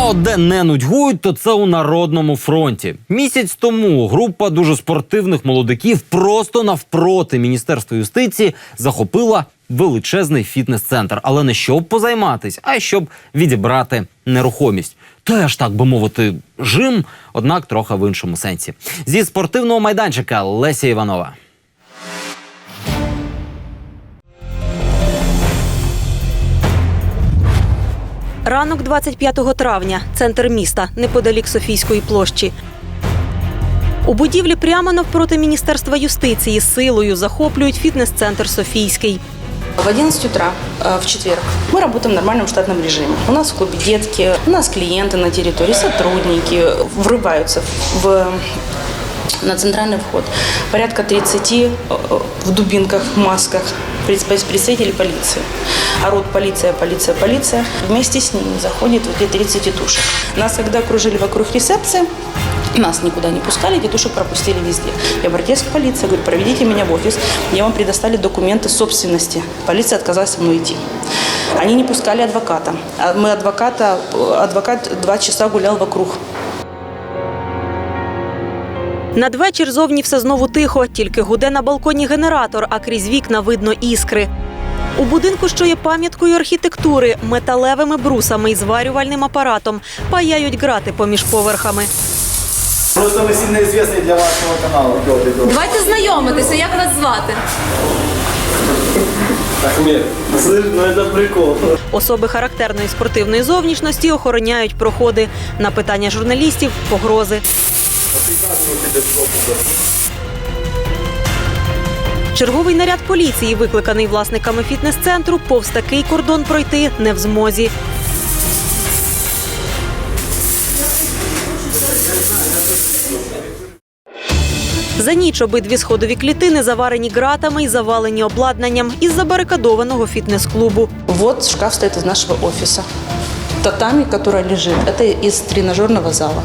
А от де не нудьгують, то це у народному фронті. Місяць тому група дуже спортивних молодиків просто навпроти Міністерства юстиції захопила величезний фітнес-центр, але не щоб позайматись, а щоб відібрати нерухомість. Теж так би мовити, жим, однак трохи в іншому сенсі. Зі спортивного майданчика Леся Іванова. Ранок 25 травня, центр міста, неподалік Софійської площі. У будівлі прямо навпроти Міністерства юстиції силою захоплюють фітнес-центр Софійський. В 11 утра э, в четверг мы работаем в нормальном штатном режиме. У нас в клубе детки, у нас клиенты на территории, сотрудники врываются в на центральный вход. Порядка 30 э, в дубинках, масках пред- представителей полиции. Орут полиция, полиция, полиция. Вместе с ними заходит вот эти 30 тетушек. Нас когда окружили вокруг ресепции, нас никуда не пускали, детушек пропустили везде. Я обратилась к полиции, говорю, проведите меня в офис, мне вам предоставили документы собственности. Полиция отказалась со мной идти. Они не пускали адвоката. А Мы адвоката, адвокат два часа гулял вокруг. Надвечір зовні все знову тихо, тільки гуде на балконі генератор, а крізь вікна видно іскри. У будинку, що є пам'яткою архітектури, металевими брусами і зварювальним апаратом паяють грати поміж поверхами. Просто ви сильно известный для вашого каналу. Давайте знайомитися, як вас звати? Ахмед. Слышь, ну это прикол. Особи характерної спортивної зовнішності охороняють проходи. На питання журналістів погрози. Черговий наряд поліції, викликаний власниками фітнес-центру, повз такий кордон пройти не в змозі. За ніч обидві сходові клітини заварені ґратами і завалені обладнанням із забарикадованого фітнес-клубу. Вот шкаф стоит из нашего офиса. Татами, которая лежит, это из тренажерного зала.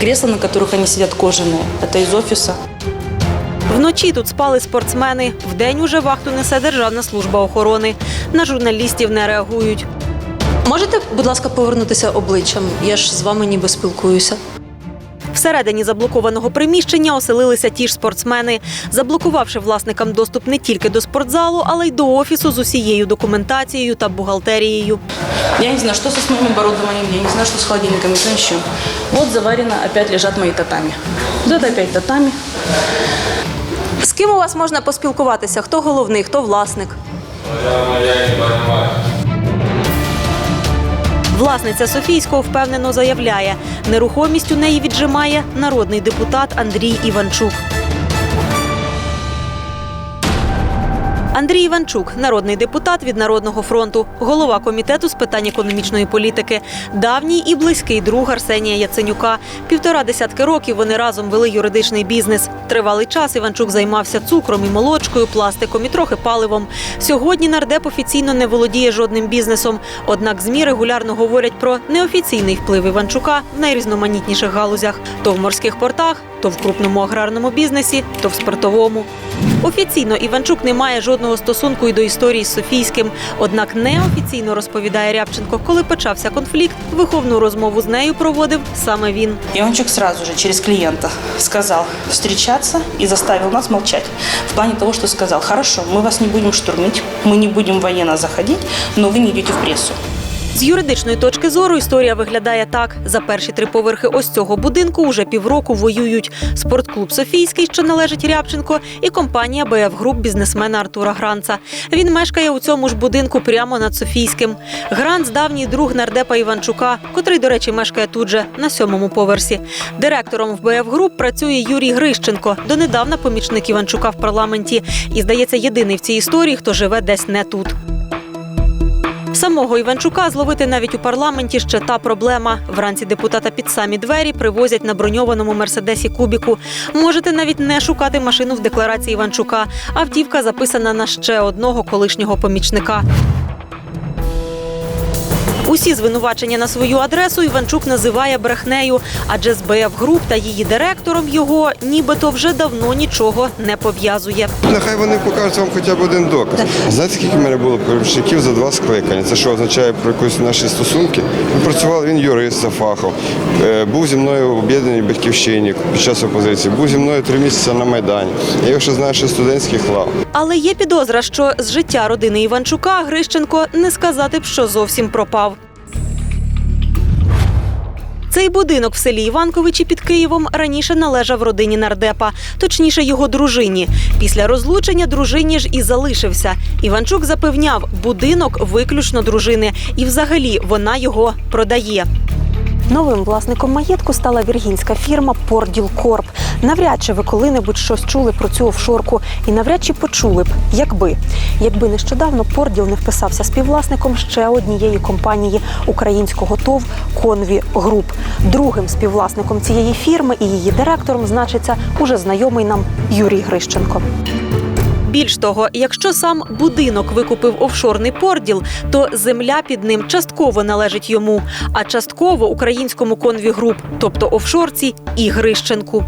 Кресла, на которых они сидят, кожаные, это из офиса. Вночі тут спали спортсмени. Вдень уже вахту несе Державна служба охорони. На журналістів не реагують. Можете, будь ласка, повернутися обличчям? Я ж з вами ніби спілкуюся. Всередині заблокованого приміщення оселилися ті ж спортсмени, заблокувавши власникам доступ не тільки до спортзалу, але й до офісу з усією документацією та бухгалтерією. Я не знаю, что со моим оборудованием, я не знаю, что с холодильником, не знаю еще. Вот заварено, опять лежат мои татами. Вот это опять татами. З ким у вас можна поспілкуватися? Хто головний, хто власник? Власниця Софійського впевнено заявляє, нерухомість у неї віджимає народний депутат Андрій Іванчук. Андрій Іванчук, народний депутат від Народного фронту, голова комітету з питань економічної політики, давній і близький друг Арсенія Яценюка. Півтора десятки років вони разом вели юридичний бізнес. Тривалий час Іванчук займався цукром і молочкою, пластиком і трохи паливом. Сьогодні нардеп офіційно не володіє жодним бізнесом. Однак змі регулярно говорять про неофіційний вплив Іванчука в найрізноманітніших галузях: то в морських портах, то в крупному аграрному бізнесі, то в спиртовому. Офіційно Іванчук не має жодного стосунку і до історії з Софійським. Однак неофіційно розповідає Рябченко, коли почався конфлікт, виховну розмову з нею проводив саме він. Иванчук сразу же через клиента сказал встречаться и заставил нас молчать. В плане того, что сказал, хорошо, мы вас не будем штурмить, мы не будем военно заходить, но вы не идете в прессу. З юридичної точки зору історія виглядає так: за перші три поверхи ось цього будинку уже півроку воюють спортклуб Софійський, що належить Рябченко, і компанія БФ Груп бізнесмена Артура Гранца. Він мешкає у цьому ж будинку прямо над Софійським. Гранц давній друг нардепа Іванчука, котрий, до речі, мешкає тут же на сьомому поверсі. Директором в БФ Груп працює Юрій Грищенко, донедавна помічник Іванчука в парламенті. І здається, єдиний в цій історії, хто живе десь не тут. Самого Іванчука зловити навіть у парламенті ще та проблема. Вранці депутата під самі двері привозять на броньованому мерседесі Кубіку. Можете навіть не шукати машину в декларації Іванчука. Автівка записана на ще одного колишнього помічника. Усі звинувачення на свою адресу Іванчук називає брехнею, адже з БФ груп та її директором його нібито вже давно нічого не пов'язує. Нехай вони покажуть вам хоча б один доказ. Знаєте, скільки в мене було помічників за два скликання? Це що означає про якісь наші стосунки? Ми працювали, він юрист за фахом. Е, Був зі мною в об'єднаній батьківщині під час опозиції. Був зі мною три місяці на Майдані. Я його ще знаю з студентських лав. Але є підозра, що з життя родини Іванчука Грищенко не сказати б, що зовсім пропав. Цей будинок в селі Іванковичі під Києвом раніше належав родині нардепа, точніше його дружині. Після розлучення дружині ж і залишився. Іванчук запевняв, будинок виключно дружини, і взагалі вона його продає. Новим власником маєтку стала віргінська фірма Порділ Корп. Навряд чи ви коли-небудь щось чули про цю офшорку, і навряд чи почули б, якби якби нещодавно Порділ не вписався співвласником ще однієї компанії українського ТОВ Конві Груп. Другим співвласником цієї фірми і її директором значиться уже знайомий нам Юрій Грищенко. Більш того, якщо сам будинок викупив офшорний порділ, то земля під ним частково належить йому, а частково українському конві груп, тобто офшорці і Грищенку.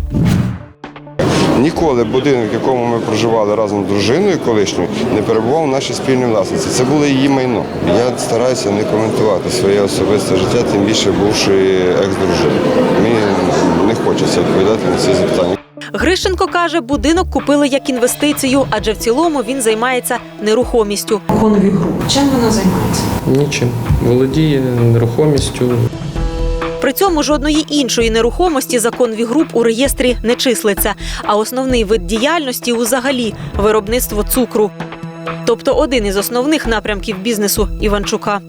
Ніколи будинок, в якому ми проживали разом з дружиною колишньою, не перебував у нашій спільній власниці. Це було її майно. Я стараюся не коментувати своє особисте життя, тим більше бувши екс-дружиною. Мені не хочеться відповідати на ці запитання. Грищенко каже, будинок купили як інвестицію, адже в цілому він займається нерухомістю. Конві груп. Чим вона займається? Нічим. Володіє нерухомістю. При цьому жодної іншої нерухомості за конві груп у реєстрі не числиться. А основний вид діяльності узагалі виробництво цукру. Тобто один із основних напрямків бізнесу Іванчука.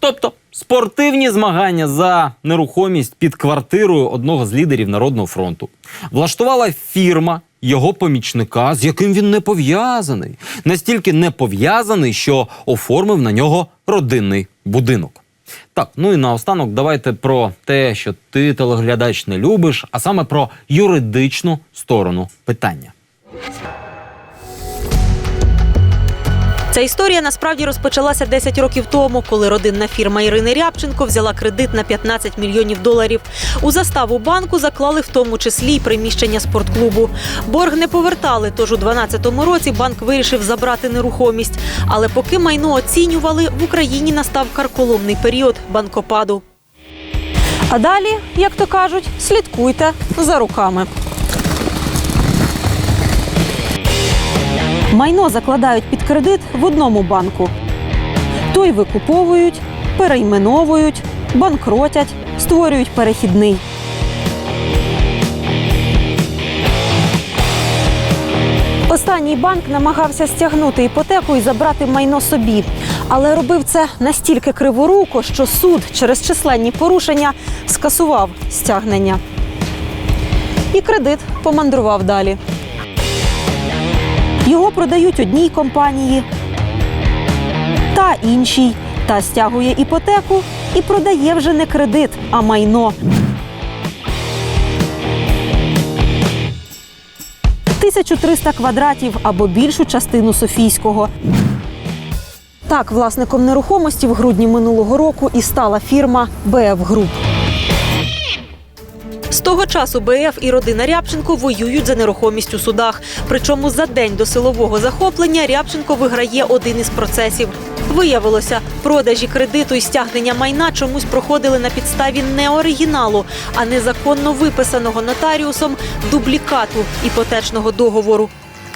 Тобто спортивні змагання за нерухомість під квартирою одного з лідерів Народного фронту влаштувала фірма його помічника, з яким він не пов'язаний. Настільки не пов'язаний, що оформив на нього родинний будинок. Так, ну і наостанок давайте про те, що ти телеглядач не любиш, а саме про юридичну сторону питання. Ця історія насправді розпочалася 10 років тому, коли родинна фірма Ірини Рябченко взяла кредит на 15 мільйонів доларів. У заставу банку заклали в тому числі й приміщення спортклубу. Борг не повертали, тож у 2012 році банк вирішив забрати нерухомість. Але поки майно оцінювали, в Україні настав карколомний період банкопаду. А далі, як то кажуть, слідкуйте за руками. Майно закладають під кредит в одному банку. Той викуповують, перейменовують, банкротять, створюють перехідний. Останній банк намагався стягнути іпотеку і забрати майно собі, але робив це настільки криворуко, що суд через численні порушення скасував стягнення. І кредит помандрував далі. Його продають одній компанії та іншій, та стягує іпотеку і продає вже не кредит, а майно. Тисячу триста квадратів або більшу частину Софійського. Так, власником нерухомості в грудні минулого року і стала фірма БФ Груп. Того часу БФ і родина Рябченко воюють за нерухомість у судах. Причому за день до силового захоплення Рябченко виграє один із процесів. Виявилося, продажі кредиту і стягнення майна чомусь проходили на підставі не оригіналу, а незаконно виписаного нотаріусом дублікату іпотечного договору.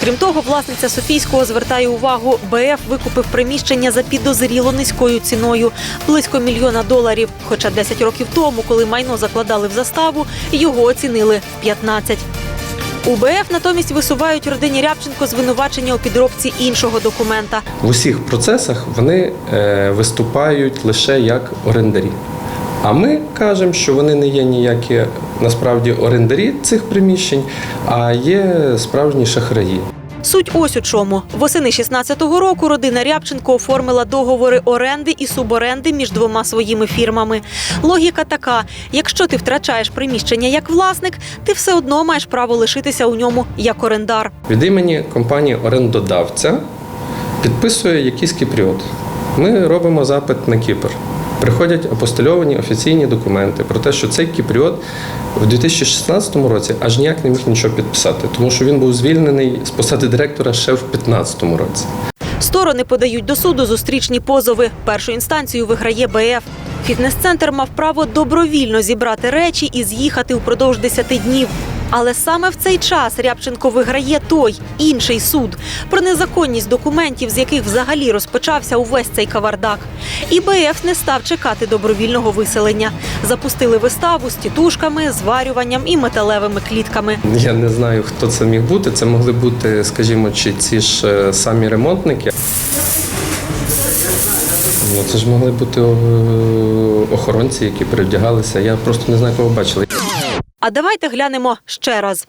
Крім того, власниця Софійського звертає увагу, БФ викупив приміщення за підозріло низькою ціною близько мільйона доларів. Хоча 10 років тому, коли майно закладали в заставу, його оцінили в 15. У БФ натомість висувають родині Рябченко звинувачення у підробці іншого документа. В усіх процесах вони е, виступають лише як орендарі. А ми кажемо, що вони не є ніякі насправді орендарі цих приміщень, а є справжні шахраї. Суть ось у чому. Восени 16-го року родина Рябченко оформила договори оренди і суборенди між двома своїми фірмами. Логіка така: якщо ти втрачаєш приміщення як власник, ти все одно маєш право лишитися у ньому як орендар. Від імені компанії орендодавця підписує якийсь кіпріот. Ми робимо запит на Кіпр. Приходять апостильовані офіційні документи про те, що цей кіпріот в 2016 році аж ніяк не міг нічого підписати, тому що він був звільнений з посади директора ще в 2015 році. Сторони подають до суду зустрічні позови. Першу інстанцію виграє БФ. Фітнес-центр мав право добровільно зібрати речі і з'їхати впродовж 10 днів. Але саме в цей час Рябченко виграє той інший суд про незаконність документів, з яких взагалі розпочався увесь цей кавардак. І БФ не став чекати добровільного виселення. Запустили виставу з тітушками, зварюванням і металевими клітками. Я не знаю, хто це міг бути. Це могли бути, скажімо, чи ці ж е, самі ремонтники. Ну, це ж могли бути е, охоронці, які перевдягалися. Я просто не знаю, кого бачили. А давайте глянемо ще раз.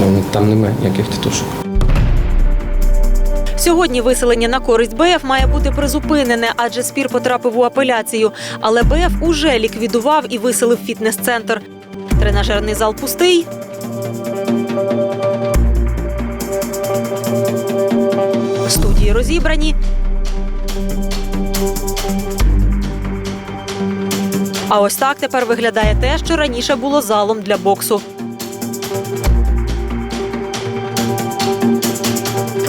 Ну, Там немає ніяких тітушок. Сьогодні виселення на користь БФ має бути призупинене, адже спір потрапив у апеляцію. Але БФ уже ліквідував і виселив фітнес-центр. Тренажерний зал пустий. Студії розібрані. А ось так тепер виглядає те, що раніше було залом для боксу.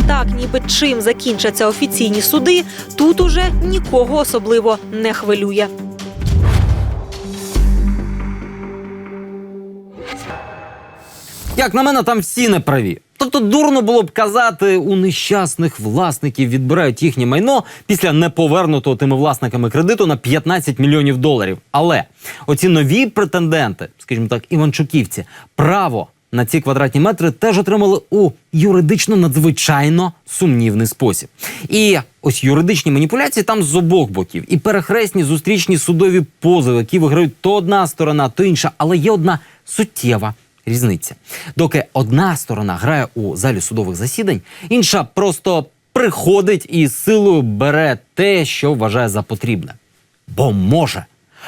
Так, ніби чим закінчаться офіційні суди, тут уже нікого особливо не хвилює. Як на мене, там всі неправі. Тобто дурно було б казати, у нещасних власників відбирають їхнє майно після неповернутого тими власниками кредиту на 15 мільйонів доларів. Але оці нові претенденти, скажімо так, іванчуківці, право на ці квадратні метри теж отримали у юридично надзвичайно сумнівний спосіб. І ось юридичні маніпуляції там з обох боків, і перехресні зустрічні судові позови, які виграють то одна сторона, то інша, але є одна суттєва різниця. Доки одна сторона грає у залі судових засідань, інша просто приходить і силою бере те, що вважає за потрібне. Бо може.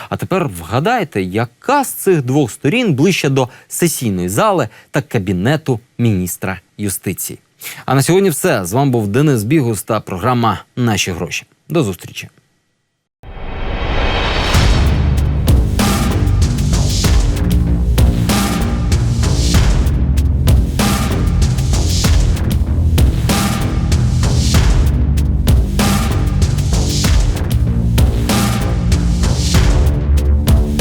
А тепер вгадайте, яка з цих двох сторін ближче до сесійної зали та кабінету міністра юстиції. А на сьогодні все. З вами був Денис Бігус та програма Наші гроші. До зустрічі.